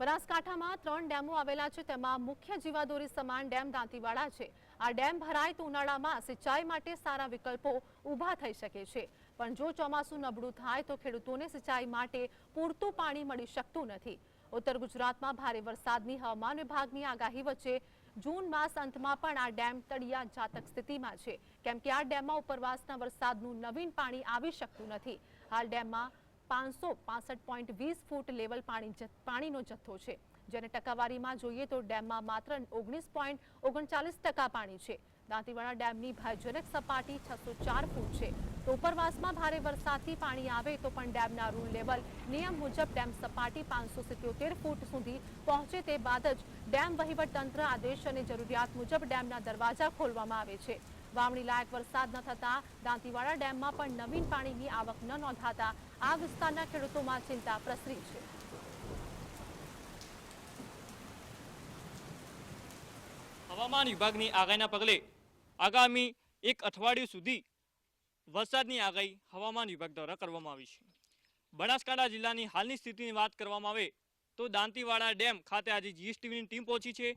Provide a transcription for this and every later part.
બનાસકાંઠામાં ત્રણ ડેમો આવેલા છે, તેમાં મુખ્ય જીવાદોરી સમાન ડેમ દાંતીવાડા છે. આ ડેમ ભરાય તો ઉનાળામાં સિંચાઈ માટે સારા વિકલ્પો ઊભા થઈ શકે છે. પણ જો ચોમાસું નબળું થાય તો ખેડૂતોને સિંચાઈ માટે પૂરતું પાણી મળી શકતું નથી. ઉત્તર ગુજરાતમાં ભારે વરસાદની હવામાન વિભાગની આગાહી વચ્ચે જૂન માસ અંતમાં પણ આ ડેમ તળિયા જાતક સ્થિતિમાં છે. કેમ કે આ ડેમમાં ઉપરવાસના વરસાદનું નવીન પાણી આવી શકતું નથી. હાલ ડેમમાં પાંચસો પાસઠ પોઈન્ટ વીસ ફૂટ લેવલ પાણી પાણીનો જથ્થો છે. જેને ટકાવારીમાં જોઈએ તો ડેમમાં માત્ર ઓગણીસ પોઈન્ટ ઓગણચાલીસ ટકા પાણી છે. દાંતીવાડા ડેમની ભયજનક સપાટી છસો ચાર ફૂટ છે. તો ઉપરવાસમાં ભારે વરસાદથી પાણી આવે તો પણ ડેમના રૂલ લેવલ, નિયમ મુજબ ડેમ સપાટી પાંચસો સિત્યોતેર ફૂટ સુધી પહોંચે તે બાદ જ ડેમ વહીવટતંત્ર આદેશ અને જરૂરિયાત મુજબ ડેમના દરવાજા ખોલવામાં આવે છે. વાવણી લાયક વરસાદ ન થતા. દાંતીવાડા ડેમમાં પણ નવીન પાણીની આવક ન નોંધાતા આ વિસ્તારના ખેડૂતોમાં ચિંતા પ્રસરી છે. હવામાન વિભાગની આગાહીના પગલે આગામી એક અઠવાડિયું સુધી વરસાદની આગાહી હવામાન વિભાગ દ્વારા કરવામાં આવી છે. બનાસકાંઠા જિલ્લાની હાલની સ્થિતિની વાત કરવામાં આવે તો દાંતીવાડા ડેમ ખાતે આજે જીએસટીવીની ટીમ પહોંચી છે.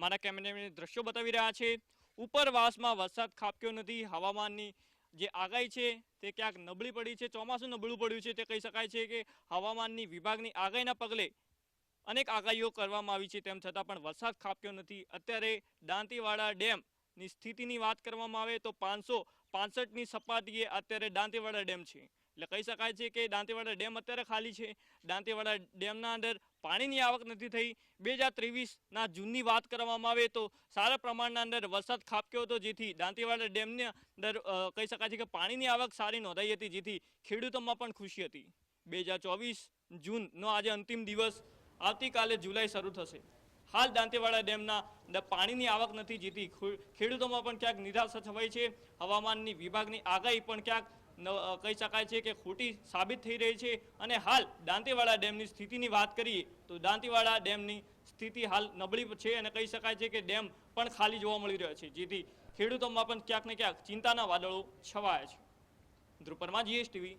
મારા કેમેરામેન દ્રશ્યો બતાવી રહ્યા છે. ઉપરવાસમાં વરસાદ ખાબક્યો નથી. હવામાનની જે આગાહી છે તે ક્યાંક નબળી પડી છે. ચોમાસું નબળું પડ્યું છે તે કહી શકાય છે કે હવામાનની વિભાગની આગાહીના પગલે અનેક આગાહીઓ કરવામાં આવી છે. તેમ છતાં પણ વરસાદ ખાબક્યો નથી. અત્યારે દાંતીવાડા ડેમની સ્થિતિની વાત કરવામાં આવે તો પાંચસો પાસઠની સપાટીએ અત્યારે દાંતીવાડા ડેમ છે. એટલે કહી શકાય છે કે દાંતીવાડા ડેમ અત્યારે ખાલી છે. દાંતીવાડા ડેમના અંદર પાણીની આવક નથી થઈ. બે હજાર ત્રેવીસના જૂનની વાત કરવામાં આવે તો સારા પ્રમાણના અંદર વરસાદ ખાબક્યો હતો, જેથી દાંતીવાડા ડેમની અંદર કહી શકાય છે કે પાણીની આવક સારી નોંધાઈ હતી, જેથી ખેડૂતોમાં પણ ખુશી હતી. બે હજાર ચોવીસ જૂનનો આજે અંતિમ દિવસ. આવતીકાલે જુલાઈ શરૂ થશે. હાલ દાંતેવાડા ડેમના પાણીની આવક નથી, જેથી ખેડૂતોમાં પણ ક્યાંક નિરાશા છવાઈ છે. હવામાનની વિભાગની આગાહી પણ ક્યાંક કહી શકાય છે કે ખોટી સાબિત થઈ રહી છે. અને હાલ દાંતીવાડા ડેમની સ્થિતિની વાત કરીએ, તો દાંતીવાડા ડેમની સ્થિતિ હાલ નબળી છે અને કહી શકાય છે કે ડેમ પણ ખાલી જોવા મળી રહ્યો છે. જેથી ખેડૂતોમાં પણ ક્યાંક ને ક્યાંક ચિંતાના વાદળો છવાયા છે. ધ્રુપરમાં પરમા જીએસટીવી